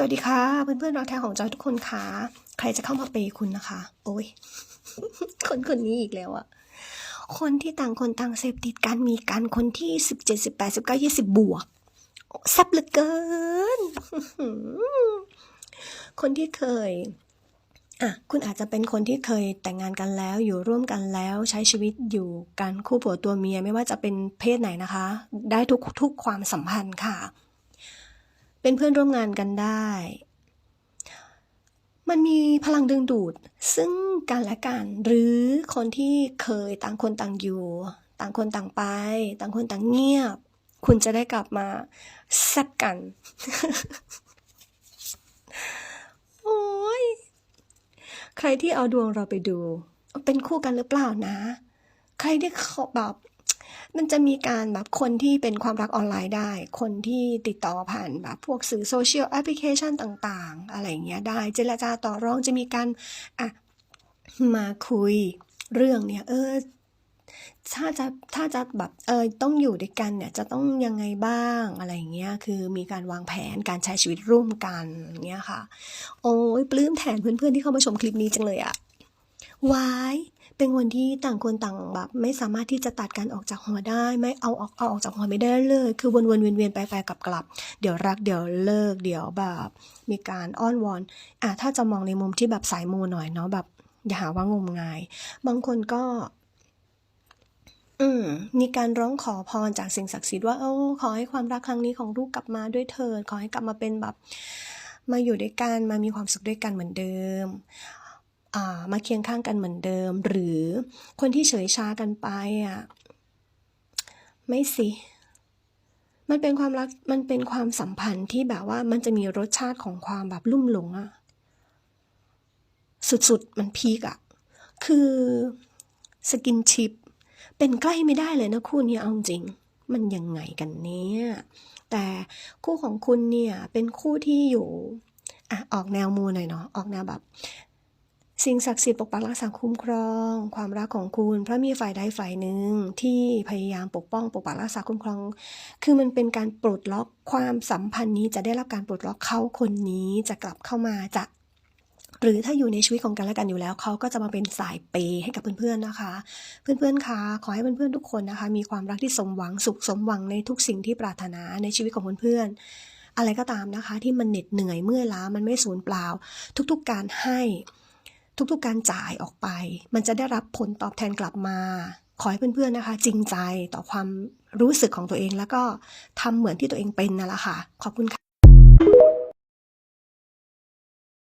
สวัสดีค่ะ เพื่อนๆรักแท้ของจอยทุกคนค่ะ ใครจะเข้ามาเปย์คุณนะคะ โอ้ยคนคนนี้อีกแล้วอะคนที่ต่างคนต่างเสพติดกันมีกันคนที่สิบเจ็ดสิบแปดสิบเก้ายี่สิบบวกแซ่บเหลือเกิน คนที่เคยอะคุณอาจจะเป็นคนที่เคยแต่งงานกันแล้ว อยู่ร่วมกันแล้วใช้ชีวิตอยู่กันคู่ผัวตัวเมียไม่ว่าจะเป็นเพศไหนนะคะ ได้ทุกทุกความสัมพันธ์ค่ะ เป็นเพื่อนร่วมงานกันได้ มันมีพลังดึงดูด ซึ่งกันและกัน หรือคนที่เคยต่างคนต่างอยู่ ต่างคนต่างไป ต่างคนต่างเงียบ คุณจะได้กลับมาแซบกัน โอ้ย ใครที่เอาดวงเราไปดู เป็นคู่กันหรือเปล่านะ ใครที่เขาแบบ มันจะมีการแบบคนที่เป็นความรักออนไลน์ได้ คนที่ติดต่อผ่านแบบพวกสื่อโซเชียลแอปพลิเคชันต่างๆ อะไรเงี้ยได้เจรจาต่อรองจะมีการอะมาคุยเรื่องเนี่ยเออถ้าจะถ้าจะแบบเออต้องอยู่ด้วยกันเนี่ยจะต้องยังไงบ้างอะไรอย่างเงี้ยคือมีการวางแผนการใช้ชีวิตร่วมกันอย่างเงี้ยค่ะ โอ้ยปลื้มแทนเพื่อนๆที่เข้ามาชมคลิปนี้จังเลยอะ วายเป็นวันที่ต่างคนต่างแบบ ไม่สามารถที่จะตัดกันออกจากหัวได้ ไม่เอาออกเอาออกจากหัวไม่ได้เลย คือวนวนเวียนเวียนไปไปกลับกลับเดี๋ยวรักเดี๋ยวเลิก เดี๋ยวแบบ มีการอ้อนวอนอะถ้าจะมองในมุมที่แบบสายมูหน่อยเนาะแบบ อย่าหาว่างมงาย บางคนก็ อืมมีการร้องขอพรจากสิ่งศักดิ์สิทธิ์ว่าโอ้ขอให้ความรักครั้งนี้ของลูกกลับมาด้วยเถิดขอให้กลับมาเป็นแบบ มาอยู่ด้วยกันมามีความสุขด้วยกันเหมือนเดิม มาเคียงข้างกันเหมือนเดิม หรือคนที่เฉยชากันไปอะไม่สิ มันเป็นความรัก มันเป็นความสัมพันธ์ที่แบบว่ามันจะมีรสชาติของความแบบลุ่มหลงอะสุดๆ มันพีกอะคือสกินชิป เป็นใกล้ไม่ได้เลยนะคู่นี้เอาจริง มันยังไงกันเนี่ยแต่คู่ของคุณเนี่ยเป็นคู่ที่อยู่อะออกแนวมูหน่อยเนาะออกแนวแบบ สิ่งศักดิ์สิทธิ์ปกปักรักษาคุ้มครอง ความรักของคุณ เพราะมีฝ่ายใดฝ่ายหนึ่งที่พยายามปกป้องปกปักรักษาคุ้มครอง คือมันเป็นการปลดล็อกความสัมพันธ์นี้จะได้รับการปลดล็อกเขาคนนี้จะกลับเข้ามาจะหรือถ้าอยู่ในชีวิตของกันและกันอยู่แล้วเขาก็จะมาเป็นสายเปย์ให้กับเพื่อนๆนะคะ เพื่อนๆคะขอให้เพื่อนๆทุกคนนะคะ มีความรักที่สมหวังสุขสมหวังในทุกสิ่งที่ปรารถนาในชีวิตของเพื่อนๆอะไรก็ตามนะคะ ที่มันเหน็ดเหนื่อยเมื่อยล้ามันไม่สูญเปล่า ทุกๆการให้ ทุกๆ การจ่ายออกไป มันจะได้รับผลตอบแทนกลับมา ขอให้เพื่อนๆนะคะ จริงใจต่อความรู้สึกของตัวเองแล้วก็ทำเหมือนที่ตัวเองเป็นนั่นแหละค่ะ ขอบคุณค่ะ